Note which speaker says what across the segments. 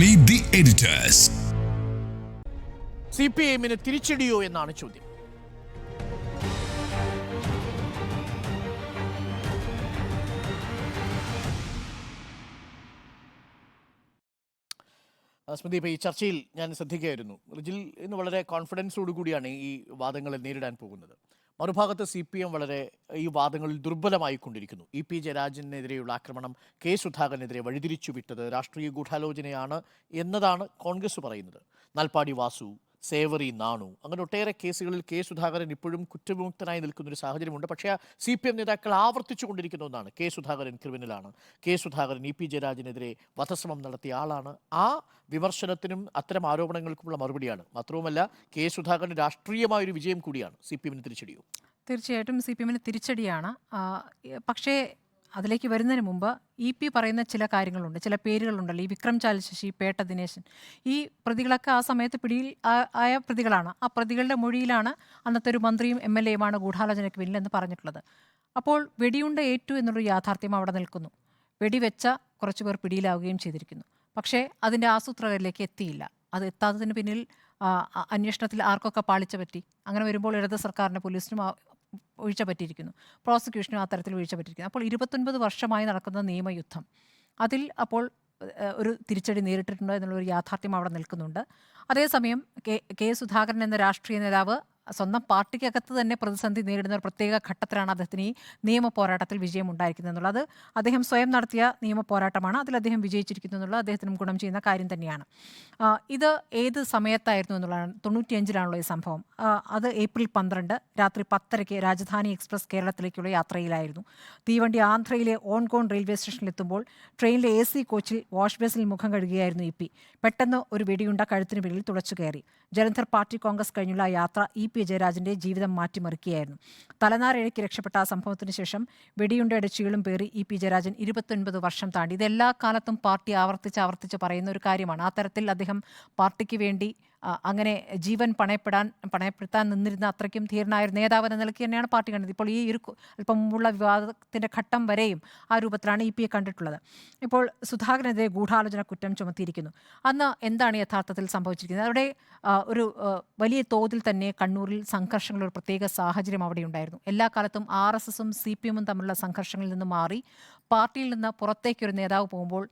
Speaker 1: Meet the editors.
Speaker 2: C P എമ്മിന് തിരിച്ചടിയോ എന്നാണ് ചോദ്യം. സ്മൃതി ഇപ്പോൾ ഈ ചർച്ചയിൽ ഞാൻ ശ്രദ്ധിക്കുകയായിരുന്നു. റിജിൽ ഇന്ന് വളരെ കോൺഫിഡൻസോടുകൂടിയാണ് ഈ വാദങ്ങളെ നേരിടാൻ പോകുന്നത്. മറുഭാഗത്ത് സി പി എം വളരെ ഈ വാദങ്ങളിൽ ദുർബലമായിക്കൊണ്ടിരിക്കുന്നു. ഇ പി ജയരാജനെതിരെയുള്ള ആക്രമണം കെ സുധാകരനെതിരെ വഴിതിരിച്ചു വിട്ടത് രാഷ്ട്രീയ ഗൂഢാലോചനയാണ് എന്നതാണ് കോൺഗ്രസ് പറയുന്നത്. നൽപ്പാടി വാസു സേവറി നാണു അങ്ങനെ ഒട്ടേറെ കേസുകളിൽ കെ സുധാകരൻ ഇപ്പോഴും കുറ്റവിമുക്തനായി നിൽക്കുന്ന ഒരു സാഹചര്യമുണ്ട്. പക്ഷേ സി പി എം നേതാക്കൾ ആവർത്തിച്ചു കൊണ്ടിരിക്കുന്ന ഒന്നാണ്. കെ സുധാകരൻ ക്രിമിനലാണ്. കെ സുധാകരൻ ഇ പി ജയരാജനെതിരെ വധശ്രമം നടത്തിയ ആളാണ്. ആ വിമർശനത്തിനും അത്തരം ആരോപണങ്ങൾക്കുമുള്ള മറുപടിയാണ്. മാത്രവുമല്ല കെ സുധാകരൻ രാഷ്ട്രീയമായൊരു വിജയം കൂടിയാണ് സി പി എമ്മിന് തിരിച്ചടിയോ.
Speaker 3: തീർച്ചയായിട്ടും സി പി എമ്മിന് തിരിച്ചടിയാണ്. പക്ഷേ അതിലേക്ക് വരുന്നതിന് മുമ്പ് ഇ പി പറയുന്ന ചില കാര്യങ്ങളുണ്ട്. ചില പേരുകളുണ്ടല്ലോ. ഈ വിക്രം ചാൽ ശശി പേട്ട ദിനേശൻ. ഈ പ്രതികളൊക്കെ ആ സമയത്ത് പിടിയിൽ ആയ പ്രതികളാണ്. ആ പ്രതികളുടെ മൊഴിയിലാണ് അന്നത്തെ ഒരു മന്ത്രിയും എം എൽ എയുമാണ് ഗൂഢാലോചനയ്ക്ക് പിന്നിലെന്ന് പറഞ്ഞിട്ടുള്ളത്. അപ്പോൾ വെടിയുണ്ട ഏറ്റു എന്നുള്ളൊരു യാഥാർത്ഥ്യം അവിടെ നിൽക്കുന്നു. വെടിവെച്ച കുറച്ചുപേർ പിടിയിലാവുകയും ചെയ്തിരിക്കുന്നു. പക്ഷേ അതിന്റെ ആസൂത്രകരിലേക്ക് എത്തിയില്ല. അത് എത്താത്തതിന് പിന്നിൽ അന്വേഷണത്തിൽ ആർക്കൊക്കെ പാളിച്ച പറ്റി? അങ്ങനെ വരുമ്പോൾ ഇടത് സർക്കാരിന്റെ പോലീസിനും വീഴ്ച പറ്റിയിരിക്കുന്നു പ്രോസിക്യൂഷനും ആ തരത്തിൽ വീഴ്ച പറ്റിയിരിക്കുന്നു അപ്പോൾ ഇരുപത്തൊൻപത് വർഷമായി നടക്കുന്ന നിയമയുദ്ധം അതിൽ അപ്പോൾ ഒരു തിരിച്ചടി നേരിട്ടിട്ടുണ്ടോ എന്നുള്ളൊരു യാഥാർത്ഥ്യം അവിടെ നിൽക്കുന്നുണ്ട്. അതേസമയം കെ കെ സുധാകരൻ എന്ന രാഷ്ട്രീയ നേതാവ് സ്വന്തം പാർട്ടിക്കകത്ത് തന്നെ പ്രതിസന്ധി നേരിടുന്ന ഒരു പ്രത്യേക ഘട്ടത്തിലാണ് അദ്ദേഹത്തിന് ഈ നിയമ പോരാട്ടത്തിൽ വിജയം ഉണ്ടായിരിക്കുന്നത് അദ്ദേഹം സ്വയം നടത്തിയ നിയമ പോരാട്ടമാണ്. അതിൽ അദ്ദേഹം വിജയിച്ചിരിക്കുന്നു എന്നുള്ളത് അദ്ദേഹത്തിനും ഗുണം ചെയ്യുന്ന കാര്യം തന്നെയാണ്. ഇത് ഏത് സമയത്തായിരുന്നു എന്നുള്ളതാണ് തൊണ്ണൂറ്റിയഞ്ചിലാണല്ലോ ഈ സംഭവം. അത് ഏപ്രിൽ പന്ത്രണ്ട് രാത്രി പത്തരയ്ക്ക് രാജധാനി എക്സ്പ്രസ് കേരളത്തിലേക്കുള്ള യാത്രയിലായിരുന്നു. തീവണ്ടി ആന്ധ്രയിലെ ഓൺകോൺ റെയിൽവേ സ്റ്റേഷനിൽ എത്തുമ്പോൾ ട്രെയിനിലെ എ സി കോച്ചിൽ വാഷ് ബേസിൽ മുഖം കഴുകുകയായിരുന്നു ഇ പി. പെട്ടെന്ന് ഒരു വെടിയുണ്ട കഴുത്തിന് പിന്നിൽ തുളച്ചു കയറി. ജലന്ധർ പാർട്ടി കോൺഗ്രസ് കഴിഞ്ഞുള്ള യാത്ര ഇ പി ജയരാജന്റെ ജീവിതം മാറ്റിമറിക്കുകയായിരുന്നു. തലനാരിഴയ്ക്ക് രക്ഷപ്പെട്ട ആ സംഭവത്തിന് ശേഷം വെടിയുണ്ടയുടെ ചീളും പേറി ഇ പി ജയരാജൻ ഇരുപത്തൊൻപത് വർഷം താണ്ടി. ഇതെല്ലാ കാലത്തും പാർട്ടി ആവർത്തിച്ച് ആവർത്തിച്ച് പറയുന്ന ഒരു കാര്യമാണ്. ആ തരത്തിൽ അദ്ദേഹം പാർട്ടിക്ക് വേണ്ടി അങ്ങനെ ജീവൻ പണയപ്പെടാൻ പണയപ്പെടുത്താൻ നിന്നിരുന്ന അത്രയ്ക്കും ധീരനായ ഒരു നേതാവ് എന്ന നിലയ്ക്ക് തന്നെയാണ് പാർട്ടി കണ്ടത്. ഇപ്പോൾ ഈ ഒരു അല്പം മുമ്പുള്ള വിവാദത്തിന്റെ ഘട്ടം വരെയും ആ രൂപത്തിലാണ് ഇ പി എ കണ്ടിട്ടുള്ളത്. ഇപ്പോൾ സുധാകരനെതിരെ ഗൂഢാലോചന കുറ്റം ചുമത്തിയിരിക്കുന്നു. അന്ന് എന്താണ് യഥാർത്ഥത്തിൽ സംഭവിച്ചിരിക്കുന്നത്? അവിടെ ഒരു വലിയ തോതിൽ തന്നെ കണ്ണൂരിൽ സംഘർഷങ്ങൾ ഒരു പ്രത്യേക സാഹചര്യം അവിടെ ഉണ്ടായിരുന്നു. എല്ലാ കാലത്തും ആർ എസ് എസും സി പി എമ്മും തമ്മിലുള്ള സംഘർഷങ്ങളിൽ നിന്ന് മാറി പാർട്ടിയിൽ നിന്ന് പുറത്തേക്കൊരു നേതാവ് പോകുമ്പോൾ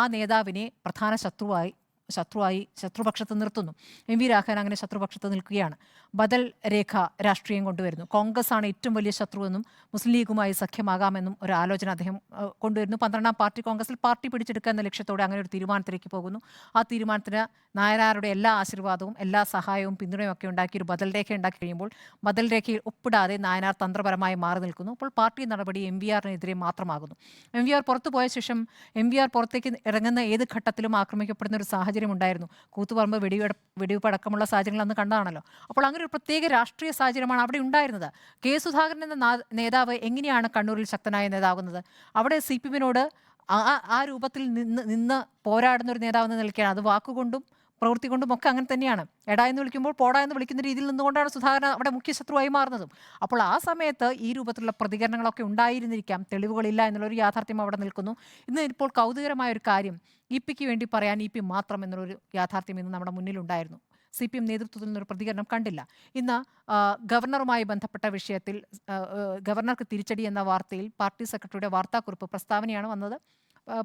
Speaker 3: ആ നേതാവിനെ പ്രധാന ശത്രുവായി ശത്രുവായി ശത്രുപക്ഷത്ത് നിർത്തുന്നു. എം വി രാഘവൻ അങ്ങനെ ശത്രുപക്ഷത്ത് നിൽക്കുകയാണ്. ബദൽ രേഖ രാഷ്ട്രീയം കൊണ്ടുവരുന്നു. കോൺഗ്രസ് ആണ് ഏറ്റവും വലിയ ശത്രുവെന്നും മുസ്ലിം ലീഗുമായി സഖ്യമാകാമെന്നും ഒരു ആലോചന അദ്ദേഹം കൊണ്ടുവരുന്നു. പന്ത്രണ്ടാം പാർട്ടി കോൺഗ്രസിൽ പാർട്ടി പിടിച്ചെടുക്കുക എന്ന ലക്ഷ്യത്തോടെ അങ്ങനെ ഒരു തീരുമാനത്തിലേക്ക് പോകുന്നു. ആ തീരുമാനത്തിന് നായനാരുടെ എല്ലാ ആശീർവാദവും എല്ലാ സഹായവും പിന്തുണയും ഒക്കെ ഉണ്ടാക്കി ഒരു ബദൽ രേഖ ഉണ്ടാക്കി കഴിയുമ്പോൾ ബദൽ രേഖയിൽ ഒപ്പിടാതെ നായനാർ തന്ത്രപരമായി മാറി നിൽക്കുന്നു. അപ്പോൾ പാർട്ടി നടപടി എം വി ആറിനെതിരെ മാത്രമാകുന്നു. എം വി ആർ പുറത്തു പോയ ശേഷം എം വി ആർ പുറത്തേക്ക് ഇറങ്ങുന്ന ഏത് ഘട്ടത്തിലും ആക്രമിക്കപ്പെടുന്ന ഒരു സാഹചര്യം ഉണ്ടായിരുന്നു കൂത്തുപറമ്പ് വെടിവെട വെടിവെപ്പ് അടക്കമുള്ള സാഹചര്യങ്ങൾ അന്ന് കണ്ടതാണല്ലോ. അപ്പോൾ അങ്ങനെ ഒരു പ്രത്യേക രാഷ്ട്രീയ സാഹചര്യമാണ് അവിടെ ഉണ്ടായിരുന്നത്. കെ സുധാകരൻ എന്ന നേതാവ് എങ്ങനെയാണ് കണ്ണൂരിൽ ശക്തനായ നേതാവുന്നത് അവിടെ സി പി എമ്മിനോട് ആ രൂപത്തിൽ നിന്ന് നിന്ന് പോരാടുന്ന ഒരു നേതാവെന്ന് നിലയ്ക്കാണ്. അത് വാക്കുകൊണ്ടും പ്രവൃത്തി കൊണ്ടും ഒക്കെ അങ്ങനെ തന്നെയാണ്. എടാ എന്ന് വിളിക്കുമ്പോൾ പോടാ എന്ന് വിളിക്കുന്ന രീതിയിൽ നിന്നുകൊണ്ടാണ് സുധാകരൻ അവിടെ മുഖ്യ ശത്രുവായി മാറുന്നതും. അപ്പോൾ ആ സമയത്ത് ഈ രൂപത്തിലുള്ള പ്രതികരണങ്ങളൊക്കെ ഉണ്ടായിരുന്നിരിക്കാം. തെളിവുകളില്ല എന്നുള്ളൊരു യാഥാർത്ഥ്യം അവിടെ നിൽക്കുന്നു. ഇന്ന് ഇപ്പോൾ കൗതുകരമായ ഒരു കാര്യം. ഇ പിക്ക് വേണ്ടി പറയാൻ ഇ പി മാത്രം എന്നുള്ളൊരു യാഥാർത്ഥ്യം ഇന്ന് നമ്മുടെ മുന്നിലുണ്ടായിരുന്നു. സി പി എം നേതൃത്വത്തിൽ നിന്നൊരു പ്രതികരണം കണ്ടില്ല. ഇന്ന് ഗവർണറുമായി ബന്ധപ്പെട്ട വിഷയത്തിൽ ഗവർണർക്ക് തിരിച്ചടി എന്ന വാർത്തയിൽ പാർട്ടി സെക്രട്ടറിയുടെ വാർത്താക്കുറിപ്പ് പ്രസ്താവനയാണ് വന്നത്.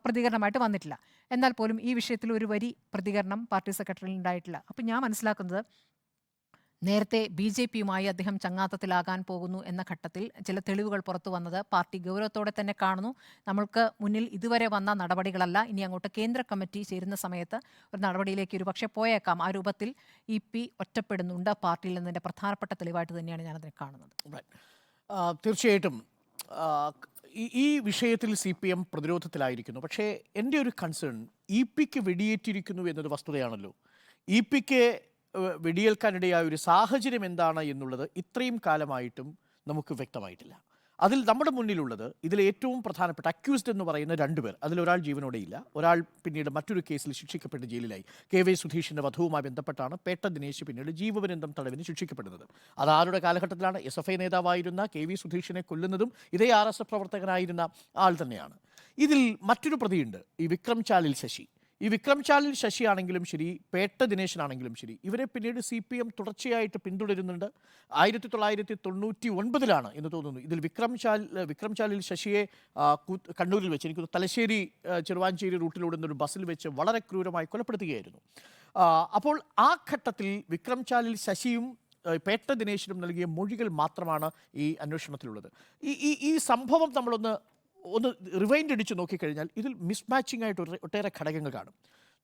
Speaker 3: പ്രതികരണമായിട്ട് വന്നിട്ടില്ല. എന്നാൽ പോലും ഈ വിഷയത്തിൽ ഒരു വരി പ്രതികരണം പാർട്ടി സെക്രട്ടറിയിൽ ഉണ്ടായിട്ടില്ല. അപ്പം ഞാൻ മനസ്സിലാക്കുന്നത് നേരത്തെ ബി ജെ പിയുമായി അദ്ദേഹം ചങ്ങാത്തത്തിലാകാൻ പോകുന്നു എന്ന ഘട്ടത്തിൽ ചില തെളിവുകൾ പുറത്തു വന്നത് പാർട്ടി ഗൗരവത്തോടെ തന്നെ കാണുന്നു. നമ്മൾക്ക് മുന്നിൽ ഇതുവരെ വന്ന നടപടികളല്ല. ഇനി അങ്ങോട്ട് കേന്ദ്ര കമ്മിറ്റി ചേരുന്ന സമയത്ത് ഒരു നടപടിയിലേക്ക് ഒരു പക്ഷേ പോയേക്കാം. ആ രൂപത്തിൽ ഇ പി ഒറ്റപ്പെടുന്നുണ്ട്. പാർട്ടിയിൽ നിന്നതിന്റെ പ്രധാനപ്പെട്ട തെളിവായിട്ട് തന്നെയാണ് ഞാനതിനെ കാണുന്നത്.
Speaker 2: തീർച്ചയായിട്ടും. ഈ- വിഷയത്തിൽ സി പി എം പ്രതിരോധത്തിലായിരിക്കുന്നു. പക്ഷേ എന്റെ ഒരു കൺസേൺ ഇ പിക്ക് വെടിയേറ്റിരിക്കുന്നു എന്നൊരു വസ്തുതയാണല്ലോ. ഇ പിക്ക് വെടിയേൽക്കാനിടയായ ഒരു സാഹചര്യം എന്താണ് എന്നുള്ളത് ഇത്രയും കാലമായിട്ടും നമുക്ക് വ്യക്തമായിട്ടില്ല. അതിൽ നമ്മുടെ മുന്നിലുള്ളത് ഇതിൽ ഏറ്റവും പ്രധാനപ്പെട്ട അക്യൂസ്ഡ് എന്ന് പറയുന്ന രണ്ടുപേർ അതിലൊരാൾ ജീവനോടെയില്ല ഒരാൾ പിന്നീട് മറ്റൊരു കേസിൽ ശിക്ഷിക്കപ്പെട്ട് ജയിലിലായി. കെ വൈ സുധീഷിന്റെ വധവുമായി ബന്ധപ്പെട്ടാണ് പേട്ട ദിനേശ് പിന്നീട് ജീവപര്യന്തം തടവിന് ശിക്ഷിക്കപ്പെടുന്നത്. അത് ആരുടെ കാലഘട്ടത്തിലാണ്? എസ് എഫ് ഐ നേതാവായിരുന്ന കെ വി സുധീഷിനെ കൊല്ലുന്നതും ഇതേ ആർ എസ് എഫ് പ്രവർത്തകനായിരുന്ന ആൾ തന്നെയാണ്. ഇതിൽ മറ്റൊരു പ്രതിയുണ്ട് ഈ വിക്രം ചാലിൽ ശശി. ഈ വിക്രം ചാലിൽ ശശിയാണെങ്കിലും ശരി പേട്ട ദിനേശനാണെങ്കിലും ശരി ഇവരെ പിന്നീട് സി പി എം തുടർച്ചയായിട്ട് പിന്തുടരുന്നുണ്ട്. ആയിരത്തി തൊള്ളായിരത്തി തൊണ്ണൂറ്റി ഒൻപതിലാണ് എന്ന് തോന്നുന്നു. ഇതിൽ വിക്രം ചാൽ വിക്രം ചാലിൽ ശശിയെ കണ്ണൂരിൽ വെച്ച് എനിക്ക് തലശ്ശേരി ചെറുവാഞ്ചേരി റൂട്ടിലൂടെ ഒരു ബസ്സിൽ വെച്ച് വളരെ ക്രൂരമായി കൊലപ്പെടുത്തുകയായിരുന്നു. അപ്പോൾ ആ ഘട്ടത്തിൽ വിക്രം ചാലിൽ ശശിയും പേട്ട ദിനേശിനും നൽകിയ മൊഴികൾ മാത്രമാണ് ഈ അന്വേഷണത്തിലുള്ളത്. ഈ ഈ സംഭവം നമ്മളൊന്ന് ഒന്ന് റിവൈൻഡ് അടിച്ച് നോക്കിക്കഴിഞ്ഞാൽ ഇതിൽ മിസ്മാച്ചിങ് ആയിട്ട് ഒട്ടേറെ ഘടകങ്ങൾ കാണും.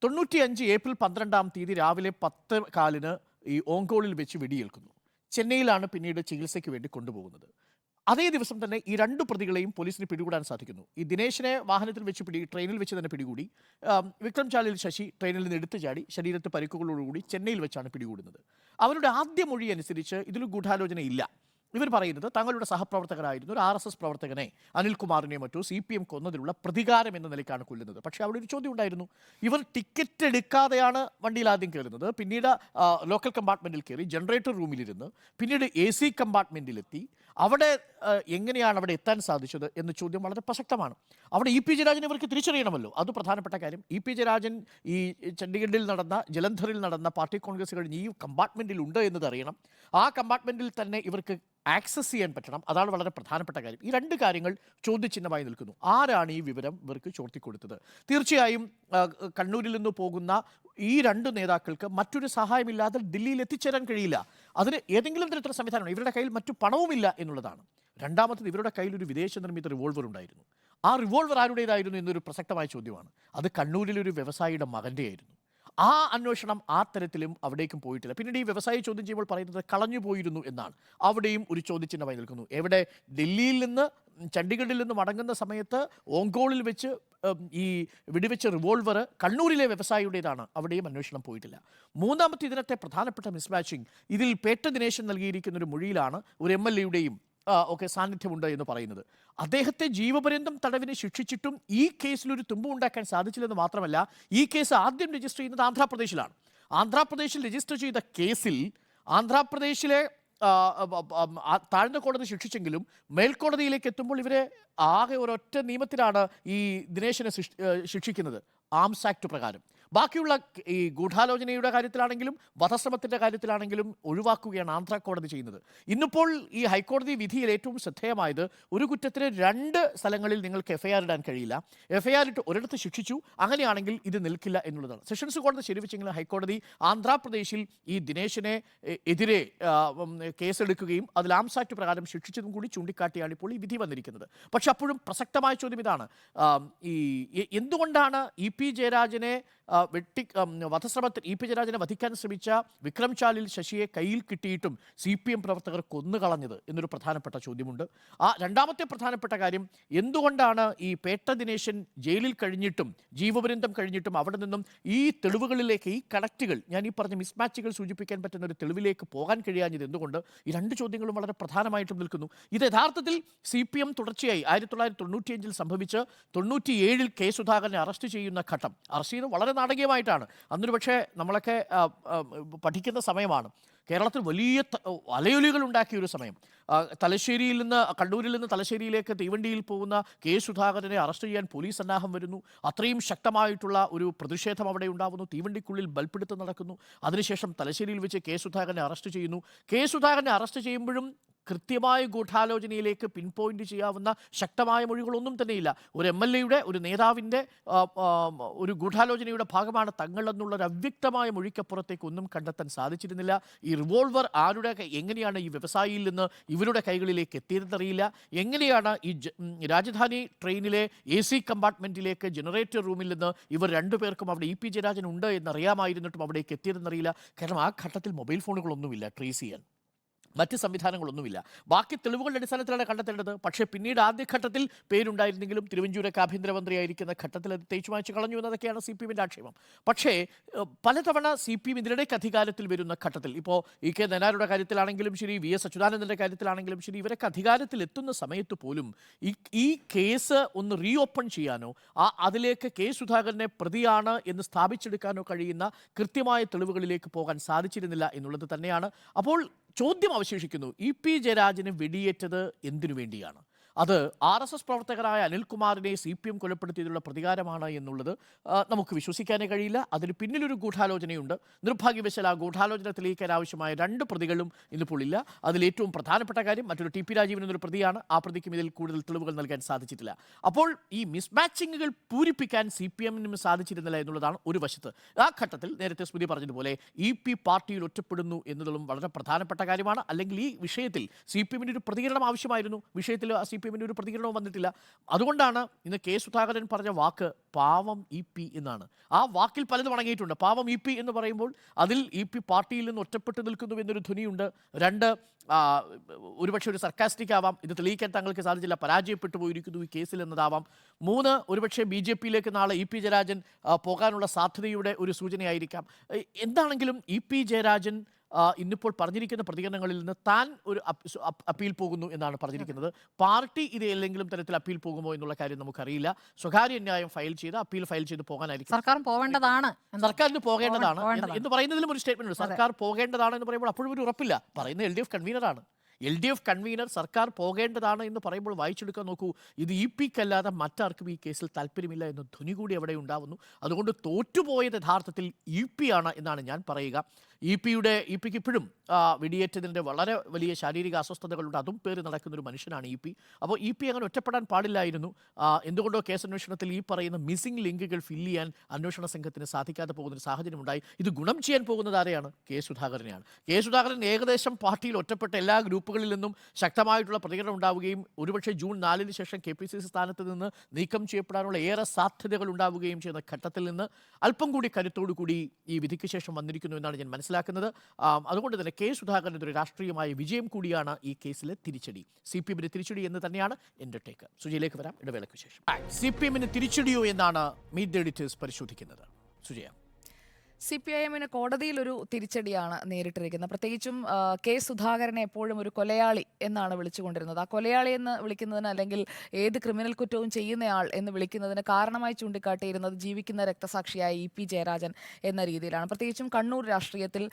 Speaker 2: തൊണ്ണൂറ്റി അഞ്ച് ഏപ്രിൽ പന്ത്രണ്ടാം തീയതി രാവിലെ പത്ത് കാലിന് ഈ ഓങ്കോളിൽ വെച്ച് വെടിയേൽക്കുന്നു. ചെന്നൈയിലാണ് പിന്നീട് ചികിത്സയ്ക്ക് വേണ്ടി കൊണ്ടുപോകുന്നത്. അതേ ദിവസം തന്നെ ഈ രണ്ട് പ്രതികളെയും പോലീസിന് പിടികൂടാൻ സാധിക്കുന്നു. ഈ ദിനേശിനെ വാഹനത്തിൽ വെച്ച് പിടി ട്രെയിനിൽ വെച്ച് തന്നെ പിടികൂടി. വിക്രം ചാലിൽ ശശി ട്രെയിനിൽ നിന്ന് എടുത്തു ചാടി ശരീരത്ത് പരിക്കുകളോടുകൂടി ചെന്നൈയിൽ വെച്ചാണ് പിടികൂടുന്നത്. അവരുടെ ആദ്യ മൊഴി അനുസരിച്ച് ഇതിൽ ഗൂഢാലോചന ഇല്ല. ഇവർ പറയുന്നത് തങ്ങളുടെ സഹപ്രവർത്തകരായിരുന്ന. ഒരു ആർ എസ് എസ് പ്രവർത്തകനെ അനിൽകുമാറിനെ മറ്റോ സി പി എം കൊന്നതിലുള്ള പ്രതികാരം എന്ന നിലയ്ക്കാണ് കൊല്ലുന്നത്. പക്ഷേ അവിടെ ഒരു ചോദ്യം ഉണ്ടായിരുന്നു. ഇവർ ടിക്കറ്റ് എടുക്കാതെയാണ് വണ്ടിയിൽ ആദ്യം കയറുന്നത്. പിന്നീട് ലോക്കൽ കമ്പാർട്ട്മെന്റിൽ കയറി ജനറേറ്റർ റൂമിലിരുന്ന് പിന്നീട് എ സി കമ്പാർട്ട്മെന്റിലെത്തി അവിടെ എങ്ങനെയാണ് അവിടെ എത്താൻ സാധിച്ചത് എന്ന ചോദ്യം വളരെ പ്രസക്തമാണ്. അവിടെ ഇ പി ജയരാജൻ ഇവർക്ക് തിരിച്ചറിയണമല്ലോ. അത് പ്രധാനപ്പെട്ട കാര്യം. ഇ പി ജയരാജൻ ഈ ചണ്ഡീഗഡിൽ നടന്ന ജലന്ധറിൽ നടന്ന പാർട്ടി കോൺഗ്രസ് കഴിഞ്ഞ് ഈ കമ്പാർട്ട്മെന്റിൽ ഉണ്ട് എന്നത് അറിയണം. ആ കമ്പാർട്ട്മെന്റിൽ തന്നെ ഇവർക്ക് ആക്സസ് ചെയ്യാൻ പറ്റണം. അതാണ് വളരെ പ്രധാനപ്പെട്ട കാര്യം. ഈ രണ്ട് കാര്യങ്ങൾ ചോദ്യചിഹ്നമായി നിൽക്കുന്നു. ആരാണ് ഈ വിവരം ഇവർക്ക് ചോർത്തിക്കൊടുത്തത്? തീർച്ചയായും കണ്ണൂരിൽ നിന്ന് പോകുന്ന ഈ രണ്ട് നേതാക്കൾക്ക് മറ്റൊരു സഹായമില്ലാതെ ഡൽഹിയിൽ എത്തിച്ചേരാൻ കഴിയില്ല. അതിന് ഏതെങ്കിലും തരത്തിലുള്ള സംവിധാനമാണ് ഇവരുടെ കയ്യിൽ മറ്റു പണവുമില്ല എന്നുള്ളതാണ്. രണ്ടാമത്തത് ഇവരുടെ കയ്യിൽ ഒരു വിദേശ നിർമ്മിത റിവോൾവർ ഉണ്ടായിരുന്നു. ആ റിവോൾവർ ആരുടേതായിരുന്നു എന്നൊരു പ്രസക്തമായ ചോദ്യമാണ്. അത് കണ്ണൂരിലെ ഒരു വ്യവസായിയുടെ മകന്റെ ആയിരുന്നു ആ അന്വേഷണം ആ തരത്തിലും അവിടേക്കും പോയിട്ടില്ല. പിന്നീട് ഈ വ്യവസായി ചോദ്യം ചെയ്യുമ്പോൾ പറയുന്നത് കളഞ്ഞു പോയിരുന്നു എന്നാണ്. അവിടെയും ഒരു ചോദ്യചിഹ്നമായി നിൽക്കുന്നു. എവിടെ? ഡൽഹിയിൽ നിന്ന് ചണ്ഡീഗഡിൽ നിന്ന് മടങ്ങുന്ന സമയത്ത് ഓങ്കോളിൽ വെച്ച് ഈ വെടിവെച്ച റിവോൾവർ കണ്ണൂരിലെ വ്യവസായിയുടേതാണ്. അവിടെയും അന്വേഷണം പോയിട്ടില്ല. മൂന്നാമത്തെ ഇതിനത്തെ പ്രധാനപ്പെട്ട മിസ്മാച്ചിങ് ഇതിൽ പേട്ട ദിനേശൻ നൽകിയിരിക്കുന്ന ഒരു മൊഴിയിലാണ് ഒരു എം എൽ എയുടെയും ഒക്കെ സാന്നിധ്യമുണ്ട് എന്ന് പറയുന്നത്. അദ്ദേഹത്തെ ജീവപര്യന്തം തടവിനെ ശിക്ഷിച്ചിട്ടും ഈ കേസിൽ ഒരു തുമ്പ് ഉണ്ടാക്കാൻ സാധിച്ചില്ലെന്ന് മാത്രമല്ല ഈ കേസ് ആദ്യം രജിസ്റ്റർ ചെയ്യുന്നത് ആന്ധ്രാപ്രദേശിലാണ്. ആന്ധ്രാപ്രദേശിൽ രജിസ്റ്റർ ചെയ്ത കേസിൽ ആന്ധ്രാപ്രദേശിലെ താഴ്ന്ന കോടതി ശിക്ഷിച്ചെങ്കിലും മേൽക്കോടതിയിലേക്ക് എത്തുമ്പോൾ ഇവരെ ആകെ ഒരൊറ്റ നിയമത്തിലാണ് ഈ ദിനേശനെ ശിക്ഷിക്കുന്നത്. ആംസ് ആക്ട് പ്രകാരം. ബാക്കിയുള്ള ഈ ഗൂഢാലോചനയുടെ കാര്യത്തിലാണെങ്കിലും വധശ്രമത്തിന്റെ കാര്യത്തിലാണെങ്കിലും ഒഴിവാക്കുകയാണ് ആന്ധ്ര കോടതി ചെയ്യുന്നത്. ഇന്നിപ്പോൾ ഈ ഹൈക്കോടതി വിധിയിൽ ഏറ്റവും ശ്രദ്ധേയമായത് ഒരു കുറ്റത്തിന് രണ്ട് സ്ഥലങ്ങളിൽ നിങ്ങൾക്ക് എഫ്ഐആർ ഇടാൻ കഴിയില്ല. എഫ്ഐആർ ഇട്ട് ഒരിടത്ത് ശിക്ഷിച്ചു അങ്ങനെയാണെങ്കിൽ ഇത് നിൽക്കില്ല എന്നുള്ളതാണ്. സെഷൻസ് കോടതി ശരിവെച്ചെങ്കിലും ഹൈക്കോടതി ആന്ധ്രാപ്രദേശിൽ ഈ ദിനേശിനെ എതിരെ കേസെടുക്കുകയും അതിൽ ആംസാറ്റ് പ്രകാരം ശിക്ഷിച്ചതും കൂടി ചൂണ്ടിക്കാട്ടിയാണ് ഇപ്പോൾ ഈ വിധി വന്നിരിക്കുന്നത്. പക്ഷെ അപ്പോഴും പ്രസക്തമായ ചോദ്യം ഇതാണ്. ഈ എന്തുകൊണ്ടാണ് ഇ പി ജയരാജനെ വെട്ടി വധശ്രമത്തിൽ ഇ പി ജയരാജനെ വധിക്കാൻ ശ്രമിച്ച വിക്രം ചാലിൽ ശശിയെ കയ്യിൽ കിട്ടിയിട്ടും സി പി എം പ്രവർത്തകർ കൊന്നുകളഞ്ഞത് എന്നൊരു പ്രധാനപ്പെട്ട ചോദ്യമുണ്ട്. ആ രണ്ടാമത്തെ പ്രധാനപ്പെട്ട കാര്യം എന്തുകൊണ്ടാണ് ഈ പേട്ട ദിനേശൻ ജയിലിൽ കഴിഞ്ഞിട്ടും ജീവപര്യന്തം കഴിഞ്ഞിട്ടും അവിടെ നിന്നും ഈ തെളിവുകളിലേക്ക് ഈ കണക്റ്റുകൾ ഞാൻ ഈ പറഞ്ഞ മിസ്മാച്ചുകൾ സൂചിപ്പിക്കാൻ പറ്റുന്ന ഒരു തെളിവിലേക്ക് പോകാൻ കഴിയാഞ്ഞത് എന്തുകൊണ്ട്? ഈ രണ്ട് ചോദ്യങ്ങളും വളരെ പ്രധാനമായിട്ടും നിൽക്കുന്നു. ഇത് യഥാർത്ഥത്തിൽ സി പി എം തുടർച്ചയായി ആയിരത്തി തൊള്ളായിരത്തി തൊണ്ണൂറ്റിയഞ്ചിൽ സംഭവിച്ച് തൊണ്ണൂറ്റിയേഴിൽ കെ സുധാകരനെ അറസ്റ്റ് ചെയ്യുന്ന ഘട്ടം. അറസ്റ്റ് ചെയ്യുന്നത് വളരെ നാടകീയമായിട്ടാണ്. അന്നൊരു പക്ഷേ നമ്മളൊക്കെ പഠിക്കുന്ന സമയമാണ്. കേരളത്തിൽ വലിയ അലയൊലികൾ ഉണ്ടാക്കിയ ഒരു സമയം. തലശ്ശേരിയിൽ നിന്ന് കണ്ണൂരിൽ നിന്ന് തലശ്ശേരിയിലേക്ക് തീവണ്ടിയിൽ പോകുന്ന കെ സുധാകരനെ അറസ്റ്റ് ചെയ്യാൻ പോലീസ് സന്നാഹം വരുന്നു. അത്രയും ശക്തമായിട്ടുള്ള ഒരു പ്രതിഷേധം അവിടെ ഉണ്ടാവുന്നു. തീവണ്ടിക്കുള്ളിൽ ബൽപ്പിടുത്തം നടക്കുന്നു. അതിനുശേഷം തലശ്ശേരിയിൽ വെച്ച് കെ സുധാകരനെ അറസ്റ്റ് ചെയ്യുന്നു. കെ സുധാകരനെ അറസ്റ്റ് ചെയ്യുമ്പോഴും കൃത്യമായ ഗൂഢാലോചനയിലേക്ക് പിൻ പോയിന്റ് ചെയ്യാവുന്ന ശക്തമായ മൊഴികളൊന്നും തന്നെയില്ല. ഒരു എം എൽ എയുടെ ഒരു നേതാവിന്റെ ഒരു ഗൂഢാലോചനയുടെ ഭാഗമാണ് തങ്ങളെന്നുള്ള ഒരു അവ്യക്തമായ മൊഴിക്കപ്പുറത്തേക്ക് ഒന്നും കണ്ടെത്താൻ സാധിച്ചിരുന്നില്ല. ഈ റിവോൾവർ ആരുടെ എങ്ങനെയാണ് ഈ വ്യവസായിയിൽ നിന്ന് ഇവരുടെ കൈകളിലേക്ക് എത്തിയതെന്നറിയില്ല. എങ്ങനെയാണ് ഈ രാജധാനി ട്രെയിനിലെ എ സി കമ്പാർട്ട്മെന്റിലേക്ക് ജനറേറ്റർ റൂമിൽ നിന്ന് ഇവർ രണ്ടുപേർക്കും അവിടെ ഇ പി ജയരാജൻ ഉണ്ട് എന്നറിയാമായിരുന്നിട്ടും അവിടേക്ക് എത്തിയതെന്നറിയില്ല. കാരണം ആ ഘട്ടത്തിൽ മൊബൈൽ ഫോണുകളൊന്നുമില്ല ട്രേസ് ചെയ്യാൻ മറ്റ് സംവിധാനങ്ങളൊന്നുമില്ല. ബാക്കി തെളിവുകളുടെ അടിസ്ഥാനത്തിലാണ് കണ്ടെത്തേണ്ടത്. പക്ഷേ പിന്നീട് ആദ്യഘട്ടത്തിൽ പേരുണ്ടായിരുന്നെങ്കിലും തിരുവഞ്ചൂരൊക്കെ ആഭ്യന്തരമന്ത്രിയായിരിക്കുന്ന ഘട്ടത്തിൽ അത് തേച്ചു മായ്ച്ചു കളഞ്ഞു എന്നതൊക്കെയാണ് സി പി എമ്മിന്റെ ആക്ഷേപം. പക്ഷേ പലതവണ സി പി എം ഇതിനിടയ്ക്ക് അധികാരത്തിൽ വരുന്ന ഘട്ടത്തിൽ ഇപ്പോൾ ഇ കെ നനാരുടെ കാര്യത്തിലാണെങ്കിലും ശരി വി എസ് അച്യുതാനന്ദന്റെ കാര്യത്തിലാണെങ്കിലും ശരി ഇവരൊക്കെ അധികാരത്തിൽ എത്തുന്ന സമയത്ത് പോലും ഈ ഈ കേസ് ഒന്ന് റീഓപ്പൺ ചെയ്യാനോ ആ അതിലേക്ക് കെ സുധാകരനെ പ്രതിയാണ് എന്ന് സ്ഥാപിച്ചെടുക്കാനോ കഴിയുന്ന കൃത്യമായ തെളിവുകളിലേക്ക് പോകാൻ സാധിച്ചിരുന്നില്ല എന്നുള്ളത് തന്നെയാണ്. അപ്പോൾ ചോദ്യം അവശേഷിക്കുന്നു. ഇ പി ജയരാജന് വെടിയേറ്റത് എന്തിനു വേണ്ടിയാണ്? അത് ആർ എസ് എസ് പ്രവർത്തകരായ അനിൽകുമാറിനെ സി പി എം കൊലപ്പെടുത്തിയതിലുള്ള പ്രതികാരമാണ് എന്നുള്ളത് നമുക്ക് വിശ്വസിക്കാനേ കഴിയില്ല. അതിന് പിന്നിലൊരു ഗൂഢാലോചനയുണ്ട്. നിർഭാഗ്യവശാൽ ആ ഗൂഢാലോചന തെളിയിക്കാൻ ആവശ്യമായ രണ്ട് പ്രതികളും ഇന്നിപ്പോൾ ഇല്ല. അതിൽ ഏറ്റവും പ്രധാനപ്പെട്ട കാര്യം മറ്റൊരു ടി പി രാജീവൻ എന്നൊരു പ്രതിയാണ്. ആ പ്രതിക്കും ഇതിൽ കൂടുതൽ തെളിവുകൾ നൽകാൻ സാധിച്ചിട്ടില്ല. അപ്പോൾ ഈ മിസ്മാച്ചിങ്ങുകൾ പൂരിപ്പിക്കാൻ സി പി എമ്മിനും സാധിച്ചിരുന്നില്ല എന്നുള്ളതാണ് ഒരു വശത്ത്. ആ ഘട്ടത്തിൽ നേരത്തെ സ്മൃതി പറഞ്ഞതുപോലെ ഇ പി പാർട്ടിയിൽ ഒറ്റപ്പെടുന്നു എന്നതും വളരെ പ്രധാനപ്പെട്ട കാര്യമാണ്. അല്ലെങ്കിൽ ഈ വിഷയത്തിൽ സി പി എമ്മിന് ഒരു പ്രതികരണം ആവശ്യമായിരുന്നു. വിഷയത്തിൽ സി പി ഒരു പ്രതികരണവും വന്നിട്ടില്ല. അതുകൊണ്ടാണ് ഇന്ന് കെ സുധാകരൻ പറഞ്ഞ വാക്ക് പാവം ഇ പി എന്നാണ്. ആ വാക്കിൽ പലതും അടങ്ങിയിട്ടുണ്ട്. പാവം ഇ പി എന്ന് പറയുമ്പോൾ അതിൽ ഇ പി പാർട്ടിയിൽ നിന്ന് ഒറ്റപ്പെട്ടു നിൽക്കുന്നു എന്നൊരു ധ്വനിയുണ്ട്. രണ്ട് ഒരുപക്ഷെ ഒരു സർക്കാസ്റ്റിക് ആവാം. ഇത് തെളിയിക്കാൻ താങ്കൾക്ക് സാധിച്ചില്ല. പരാജയപ്പെട്ടു പോയിരിക്കുന്നു ഈ കേസിൽ എന്നതാവാം. മൂന്ന് ഒരുപക്ഷെ ബി ജെ പിയിലേക്ക് നാളെ ഇ പി ജയരാജൻ പോകാനുള്ള സാധ്യതയുടെ ഒരു സൂചനയായിരിക്കാം. എന്താണെങ്കിലും ഇ പി ജയരാജൻ ഇന്നിപ്പോൾ പറഞ്ഞിരിക്കുന്ന പ്രതികരണങ്ങളിൽ നിന്ന് താൻ ഒരു അപ്പീൽ പോകുന്നു എന്നാണ് പറഞ്ഞിരിക്കുന്നത്. പാർട്ടി ഇത് ഏതെങ്കിലും തരത്തിൽ അപ്പീൽ പോകുമോ എന്നുള്ള കാര്യം നമുക്കറിയില്ല. സ്വകാര്യ ന്യായം ഫയൽ ചെയ്ത് അപ്പീൽ ഫയൽ ചെയ്ത് പോകാനായിരിക്കും.
Speaker 3: സർക്കാർ പോകേണ്ടതാണ്
Speaker 2: സർക്കാരിന് പോകേണ്ടതാണ് എന്ന്
Speaker 3: പോകേണ്ടതാണ്.
Speaker 2: എന്ന് പറയുന്നതിലും ഒരു സ്റ്റേറ്റ്മെന്റ് ഉണ്ട്. സർക്കാർ പോകേണ്ടതാണ് എന്ന് പറയുമ്പോൾ അപ്പോഴും ഒരു ഉറപ്പില്ല. പറയുന്ന എൽ ഡി എഫ് കൺവീനറാണ് എൽ ഡി എഫ് കൺവീനർ സർക്കാർ പോകേണ്ടതാണ് എന്ന് പറയുമ്പോൾ വായിച്ചെടുക്കാൻ നോക്കൂ. ഇത് ഇ പിക്കല്ലാതെ മറ്റാർക്കും ഈ കേസിൽ താല്പര്യമില്ല എന്ന ധ്വനി കൂടി അവിടെ ഉണ്ടാവുന്നു. അതുകൊണ്ട് തോറ്റുപോയത് യഥാർത്ഥത്തിൽ ഇ പി ആണ് എന്നാണ് ഞാൻ പറയുക. ഇ പിയുടെ ഇ പിക്ക് ഇപ്പോഴും വെടിയേറ്റതിന്റെ വളരെ വലിയ ശാരീരിക അസ്വസ്ഥതകളുണ്ട്. അതും പേര് നടക്കുന്ന ഒരു മനുഷ്യനാണ് ഇ പി. അപ്പോൾ ഇ പി അങ്ങനെ ഒറ്റപ്പെടാൻ പാടില്ലായിരുന്നു. എന്തുകൊണ്ടോ കേസ് അന്വേഷണത്തിൽ ഈ പറയുന്ന മിസ്സിംഗ് ലിങ്കുകൾ ഫില്ല് ചെയ്യാൻ അന്വേഷണ സംഘത്തിന് സാധിക്കാതെ പോകുന്ന ഒരു സാഹചര്യം ഉണ്ടായി ഇത് ഗുണം ചെയ്യാൻ പോകുന്നത് ആരെയാണ്? കെ സുധാകരനെയാണ്. കെ സുധാകരൻ ഏകദേശം പാർട്ടിയിൽ ഒറ്റപ്പെട്ട എല്ലാ ഗ്രൂപ്പുകളിൽ നിന്നും ശക്തമായിട്ടുള്ള പ്രതികരണം ഉണ്ടാവുകയും ഒരുപക്ഷെ ജൂൺ നാലിന് ശേഷം കെ പി സി സി സ്ഥാനത്ത് നിന്ന് നീക്കം ചെയ്യപ്പെടാനുള്ള ഏറെ സാധ്യതകൾ ഉണ്ടാവുകയും ചെയ്യുന്ന ഘട്ടത്തിൽ നിന്ന് അല്പം കൂടി കരുത്തോടു കൂടി ഈ വിധിക്ക് ശേഷം വന്നിരിക്കുന്നു എന്നാണ് ഞാൻ മനസ്സിലാക്കുന്നത്. ആം, അതുകൊണ്ട് തന്നെ കെ സുധാകരന്റെ ഒരു രാഷ്ട്രീയമായ വിജയം കൂടിയാണ് ഈ കേസിലെ തിരിച്ചടി. സി പി എമ്മിന് തിരിച്ചടി എന്ന് തന്നെയാണ് എന്റെ ടേക്ക് സുജയിലേക്ക് വരാം. ഇടവേളയ്ക്ക് ശേഷം. സി പി എമ്മിന് തിരിച്ചടിയോ എന്നാണ് മീറ്റ് ദ എഡിറ്റേഴ്സ് പരിശോധിക്കുന്നത്. സുജയ.
Speaker 1: സി പി ഐ എമ്മിന് കോടതിയിൽ ഒരു തിരിച്ചടിയാണ് നേരിട്ടിരിക്കുന്നത്. പ്രത്യേകിച്ചും കെ സുധാകരനെ എപ്പോഴും ഒരു കൊലയാളി എന്നാണ് വിളിച്ചുകൊണ്ടിരുന്നത്. ആ കൊലയാളി എന്ന് വിളിക്കുന്നതിന് അല്ലെങ്കിൽ ഏത് ക്രിമിനൽ കുറ്റവും ചെയ്യുന്നയാൾ എന്ന് വിളിക്കുന്നതിന് കാരണമായി ചൂണ്ടിക്കാട്ടിയിരുന്നത് ജീവിക്കുന്ന രക്തസാക്ഷിയായ ഇ പി ജയരാജൻ എന്ന രീതിയിലാണ്. പ്രത്യേകിച്ചും കണ്ണൂർ രാഷ്ട്രീയത്തിൽ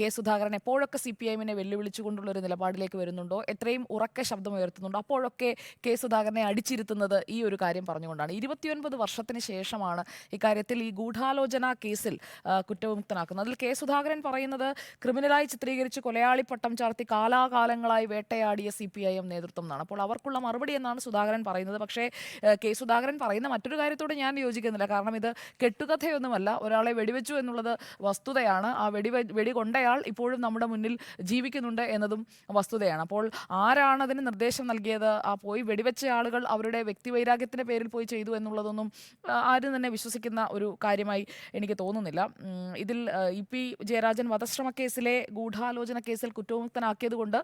Speaker 1: കെ സുധാകരൻ എപ്പോഴൊക്കെ സി പി ഐ വെല്ലുവിളിച്ചുകൊണ്ടുള്ള ഒരു നിലപാടിലേക്ക് വരുന്നുണ്ടോ എത്രയും ഉറക്കെ ശബ്ദം ഉയർത്തുന്നുണ്ടോ അപ്പോഴൊക്കെ കെ സുധാകരനെ അടിച്ചിരുത്തുന്നത് ഈ ഒരു കാര്യം പറഞ്ഞുകൊണ്ടാണ്. ഇരുപത്തിയൊൻപത് വർഷത്തിന് ശേഷമാണ് ഇക്കാര്യത്തിൽ ഈ ഗൂഢാലോചന കേസിൽ കുറ്റവിമുക്തനാക്കുന്നത് അതിൽ കെ സുധാകരൻ പറയുന്നത് ക്രിമിനലായി ചിത്രീകരിച്ച് കൊലയാളി പട്ടം ചാർത്തി കാലാകാലങ്ങളായി വേട്ടയാടിയ സി പി ഐ എം നേതൃത്വം എന്നാണ്. അപ്പോൾ അവർക്കുള്ള മറുപടി എന്നാണ് സുധാകരൻ പറയുന്നത്. പക്ഷേ കെ സുധാകരൻ പറയുന്ന മറ്റൊരു കാര്യത്തോട് ഞാൻ യോജിക്കുന്നില്ല. കാരണം ഇത് കെട്ടുകഥയൊന്നുമല്ല. ഒരാളെ വെടിവെച്ചു എന്നുള്ളത് വസ്തുതയാണ്. ആ വെടി വെടി കൊണ്ടയാൾ ഇപ്പോഴും നമ്മുടെ മുന്നിൽ ജീവിക്കുന്നുണ്ട് എന്നതും വസ്തുതയാണ്. അപ്പോൾ ആരാണ് അതിന് നിർദ്ദേശം നൽകിയത്? ആ പോയി വെടിവെച്ച ആളുകൾ അവരുടെ വ്യക്തിവൈരാഗ്യത്തിന്റെ പേരിൽ പോയി ചെയ്തു എന്നുള്ളതൊന്നും ആരും തന്നെ വിശ്വസിക്കുന്ന ഒരു കാര്യമായി എനിക്ക് തോന്നുന്നില്ല. ഇതിൽ ഇ പി ജയരാജൻ വധശ്രമ കേസിലെ ഗൂഢാലോചന കേസിൽ കുറ്റവിമുക്തനാക്കിയത് കൊണ്ട്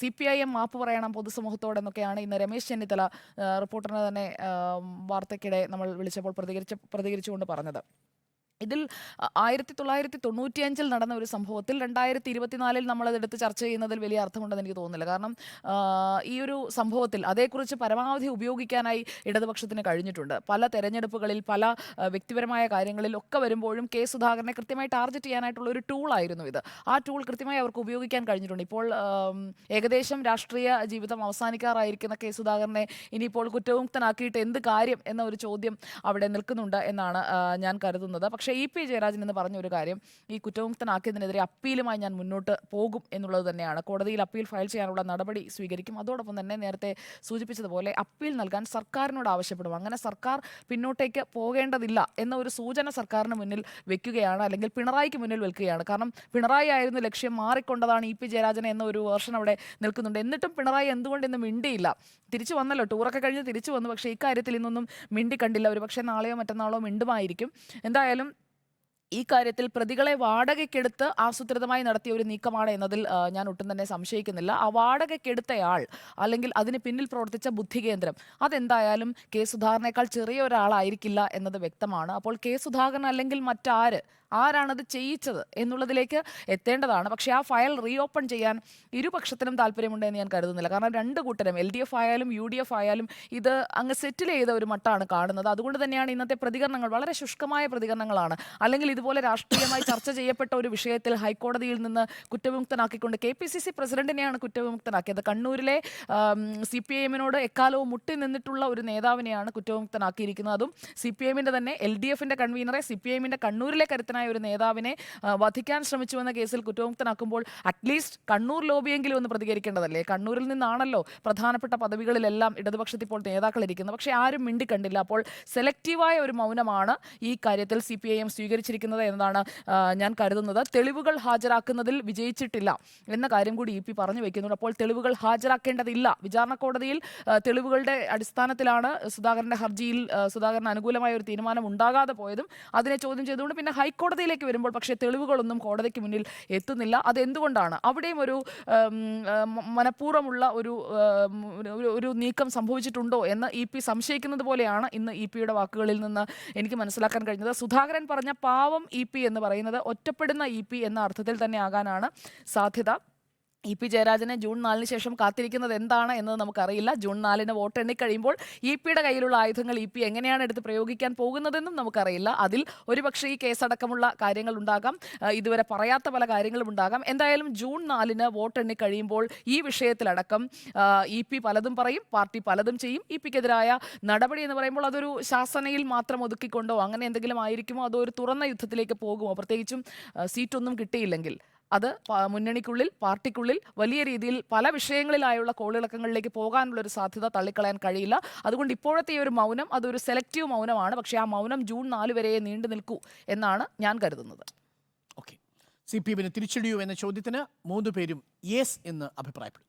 Speaker 1: സി പി ഐ എം മാപ്പ് പറയണം പൊതുസമൂഹത്തോടെന്നൊക്കെയാണ് ഇന്ന് രമേശ് ചെന്നിത്തല റിപ്പോർട്ടറിനെ തന്നെ വാർത്തയ്ക്കിടെ നമ്മൾ വിളിച്ചപ്പോൾ പ്രതികരിച്ച പ്രതികരിച്ചുകൊണ്ട് പറഞ്ഞത്. ഇതിൽ ആയിരത്തി തൊള്ളായിരത്തി തൊണ്ണൂറ്റിയഞ്ചിൽ നടന്ന ഒരു സംഭവത്തിൽ രണ്ടായിരത്തി ഇരുപത്തിനാലിൽ നമ്മളതെടുത്ത് ചർച്ച ചെയ്യുന്നതിൽ വലിയ അർത്ഥമുണ്ടെന്ന് എനിക്ക് തോന്നുന്നില്ല. കാരണം ഈ ഒരു സംഭവത്തിൽ അതേക്കുറിച്ച് പരമാവധി ഉപയോഗിക്കാനായി ഇടതുപക്ഷത്തിന് കഴിഞ്ഞിട്ടുണ്ട്. പല തെരഞ്ഞെടുപ്പുകളിൽ പല വ്യക്തിപരമായ കാര്യങ്ങളിൽ ഒക്കെ വരുമ്പോഴും കെ സുധാകരനെ കൃത്യമായി ടാർഗറ്റ് ചെയ്യാനായിട്ടുള്ള ഒരു ടൂളായിരുന്നു ഇത്. ആ ടൂൾ കൃത്യമായി അവർക്ക് ഉപയോഗിക്കാൻ കഴിഞ്ഞിട്ടുണ്ട്. ഇപ്പോൾ ഏകദേശം രാഷ്ട്രീയ ജീവിതം അവസാനിക്കാറായിരിക്കുന്ന കെ സുധാകരനെ ഇനിയിപ്പോൾ കുറ്റവിമുക്തനാക്കിയിട്ട് എന്ത് കാര്യം എന്ന ഒരു ചോദ്യം അവിടെ നിൽക്കുന്നുണ്ട് എന്നാണ് ഞാൻ കരുതുന്നത്. പക്ഷേ ഇ പി ജയരാജൻ എന്ന് പറഞ്ഞ ഒരു കാര്യം ഈ കുറ്റമുക്തനാക്കിയതിനെതിരെ അപ്പീലുമായി ഞാൻ മുന്നോട്ട് പോകും എന്നുള്ളത് തന്നെയാണ്. കോടതിയിൽ അപ്പീൽ ഫയൽ ചെയ്യാനുള്ള നടപടി സ്വീകരിക്കും. അതോടൊപ്പം തന്നെ നേരത്തെ സൂചിപ്പിച്ചതുപോലെ അപ്പീൽ നൽകാൻ സർക്കാരിനോട് ആവശ്യപ്പെടും. അങ്ങനെ സർക്കാർ പിന്നോട്ടേക്ക് പോകേണ്ടതില്ല എന്ന ഒരു സൂചന സർക്കാരിന് മുന്നിൽ വെക്കുകയാണ് അല്ലെങ്കിൽ പിണറായിക്ക് മുന്നിൽ വെക്കുകയാണ്. കാരണം പിണറായി ആയിരുന്നു ലക്ഷ്യം മാറിക്കൊണ്ടതാണ് ഇ പി ജയരാജൻ എന്ന ഒരു വേർഷൻ അവിടെ നിൽക്കുന്നുണ്ട്. എന്നിട്ടും പിണറായി എന്തുകൊണ്ട് ഇന്ന് മിണ്ടിയില്ല. തിരിച്ചു വന്നല്ലോ. ടൂറൊക്കെ കഴിഞ്ഞ് തിരിച്ചു വന്നു. പക്ഷേ ഇക്കാര്യത്തിൽ ഇന്നൊന്നും മിണ്ടി കണ്ടില്ല ഒരു പക്ഷേ നാളെയോ മറ്റന്നാളോ മിണ്ടുമായിരിക്കും. എന്തായാലും ഈ കാര്യത്തിൽ പ്രതികളെ വാടകയ്ക്കെടുത്ത് ആസൂത്രിതമായി നടത്തിയ ഒരു നീക്കമാണ് എന്നതിൽ ഞാൻ ഒട്ടും തന്നെ സംശയിക്കുന്നില്ല. ആ വാടകയ്ക്കെടുത്തയാൾ അല്ലെങ്കിൽ അതിന് പിന്നിൽ പ്രവർത്തിച്ച ബുദ്ധി കേന്ദ്രം അതെന്തായാലും കെ സുധാകരനേക്കാൾ ചെറിയ ഒരാളായിരിക്കില്ല എന്നത് വ്യക്തമാണ്. അപ്പോൾ കെ സുധാകരൻ അല്ലെങ്കിൽ മറ്റാര് ആരാണത് ചെയ്യിച്ചത് എന്നുള്ളതിലേക്ക് എത്തേണ്ടതാണ്. പക്ഷേ ആ ഫയൽ റീഓപ്പൺ ചെയ്യാൻ ഇരുപക്ഷത്തിനും താല്പര്യമുണ്ട് എന്ന് ഞാൻ കരുതുന്നില്ല. കാരണം രണ്ട് കൂട്ടരും എൽ ഡി എഫ് ആയാലും യു ഡി എഫ് ആയാലും ഇത് അങ്ങ് സെറ്റിൽ ചെയ്ത ഒരു മട്ടാണ് കാണുന്നത്. അതുകൊണ്ട് തന്നെയാണ് ഇന്നത്തെ പ്രതികരണങ്ങൾ വളരെ ശുഷ്കമായ പ്രതികരണങ്ങളാണ്. അല്ലെങ്കിൽ ഇതുപോലെ രാഷ്ട്രീയമായി ചർച്ച ചെയ്യപ്പെട്ട ഒരു വിഷയത്തിൽ ഹൈക്കോടതിയിൽ നിന്ന് കുറ്റവിമുക്തനാക്കിക്കൊണ്ട് കെ പി സി സി പ്രസിഡന്റിനെയാണ് കുറ്റവിമുക്തനാക്കിയത്. കണ്ണൂരിലെ സി പി എമ്മിനോട് എക്കാലവും മുട്ടി നിന്നിട്ടുള്ള ഒരു നേതാവിനെയാണ് കുറ്റവിമുക്തനാക്കിയിരിക്കുന്നത്. അതും സി പി എമ്മിന്റെ തന്നെ എൽ ഡി എഫിന്റെ കൺവീനറെ സി പി എമ്മിന്റെ കണ്ണൂരിലെ കരുത്തനായ ഒരു നേതാവിനെ വധിക്കാൻ ശ്രമിച്ചുവെന്ന കേസിൽ കുറ്റമുക്തനാക്കുമ്പോൾ അറ്റ്ലീസ്റ്റ് കണ്ണൂർ ലോബിയെങ്കിലും ഒന്ന് പ്രതികരിക്കേണ്ടതല്ലേ? കണ്ണൂരിൽ നിന്നാണല്ലോ പ്രധാനപ്പെട്ട പദവികളിലെല്ലാം ഇടതുപക്ഷത്തിൽ ഇപ്പോൾ നേതാക്കൾ ഇരിക്കുന്നത്. പക്ഷേ ആരും മിണ്ടിക്കണ്ടില്ല. അപ്പോൾ സെലക്റ്റീവായ ഒരു മൗനമാണ് ഈ കാര്യത്തിൽ സി പി ഐ എം സ്വീകരിച്ചിരിക്കുന്നത് എന്നതാണ് ഞാൻ കരുതുന്നത്. തെളിവുകൾ ഹാജരാക്കുന്നതിൽ വിജയിച്ചിട്ടില്ല എന്ന കാര്യം കൂടി ഇ പി പറഞ്ഞു വെക്കുന്നുണ്ട്. അപ്പോൾ തെളിവുകൾ ഹാജരാക്കേണ്ടതില്ല. വിചാരണ കോടതിയിൽ തെളിവുകളുടെ അടിസ്ഥാനത്തിലാണ് സുധാകരന്റെ ഹർജിയിൽ സുധാകരന് അനുകൂലമായ ഒരു തീരുമാനം ഉണ്ടാകാതെ പോയതും അതിനെ ചോദ്യം ചെയ്തുകൊണ്ട് പിന്നെ ഹൈക്കോടതിയിലേക്ക് വരുമ്പോൾ പക്ഷേ തെളിവുകളൊന്നും കോടതിക്ക് മുന്നിൽ എത്തുന്നില്ല. അതെന്തുകൊണ്ടാണ്? അവിടെയും ഒരു മനഃപൂർവമുള്ള ഒരു- ഒരു നീക്കം സംഭവിച്ചിട്ടുണ്ടോ എന്ന് ഇ പി സംശയിക്കുന്നത് പോലെയാണ് ഇന്ന് ഇ പിയുടെ വാക്കുകളിൽ നിന്ന് എനിക്ക് മനസ്സിലാക്കാൻ കഴിഞ്ഞത്. സുധാകരൻ പറഞ്ഞ പാവം ഇ പി എന്ന് പറയുന്നത് ഒറ്റപ്പെടുന്ന ഇ പി എന്ന അർത്ഥത്തിൽ തന്നെ ആകാനാണ് സാധ്യത. ഇ പി ജയരാജനെ ജൂൺ നാലിന് ശേഷം കാത്തിരിക്കുന്നത് എന്താണ് എന്നത് നമുക്കറിയില്ല. ജൂൺ നാലിന് വോട്ട് എണ്ണിക്കഴിയുമ്പോൾ ഇ പിയുടെ കയ്യിലുള്ള ആയുധങ്ങൾ ഇ പി എങ്ങനെയാണ് എടുത്ത് പ്രയോഗിക്കാൻ പോകുന്നതെന്നും നമുക്കറിയില്ല. അതിൽ ഒരുപക്ഷെ ഈ കേസടക്കമുള്ള കാര്യങ്ങൾ ഉണ്ടാകാം. ഇതുവരെ പറയാത്ത പല കാര്യങ്ങളും ഉണ്ടാകാം. എന്തായാലും ജൂൺ നാലിന് വോട്ട് എണ്ണിക്കഴിയുമ്പോൾ ഈ വിഷയത്തിലടക്കം ഇ പി പലതും പറയും പാർട്ടി പലതും ചെയ്യും. ഇ പിക്കെതിരായ നടപടി എന്ന് പറയുമ്പോൾ അതൊരു ശാസനയിൽ മാത്രം ഒതുക്കിക്കൊണ്ടോ അങ്ങനെ എന്തെങ്കിലും ആയിരിക്കുമോ? അതോ ഒരു തുറന്ന യുദ്ധത്തിലേക്ക് പോകുമോ? പ്രത്യേകിച്ചും സീറ്റൊന്നും കിട്ടിയില്ലെങ്കിൽ. അത് മുന്നണിക്കുള്ളിൽ പാർട്ടിക്കുള്ളിൽ വലിയ രീതിയിൽ പല വിഷയങ്ങളിലായുള്ള കോളിളക്കങ്ങളിലേക്ക് പോകാനുള്ള ഒരു സാധ്യത തള്ളിക്കളയാൻ കഴിയില്ല. അതുകൊണ്ട് ഇപ്പോഴത്തെ ഈ ഒരു മൗനം അതൊരു സെലക്റ്റീവ് മൗനമാണ്. പക്ഷേ ആ മൗനം ജൂൺ നാല് വരെ നീണ്ടു നിൽക്കൂ എന്നാണ് ഞാൻ കരുതുന്നത്.
Speaker 2: ഓക്കെ. സി പി എമ്മിന് തിരിച്ചടിയോ എന്ന ചോദ്യത്തിന് മൂന്ന് പേരും യെസ് എന്ന് അഭിപ്രായപ്പെടുന്നു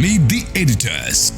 Speaker 4: Meet the editors.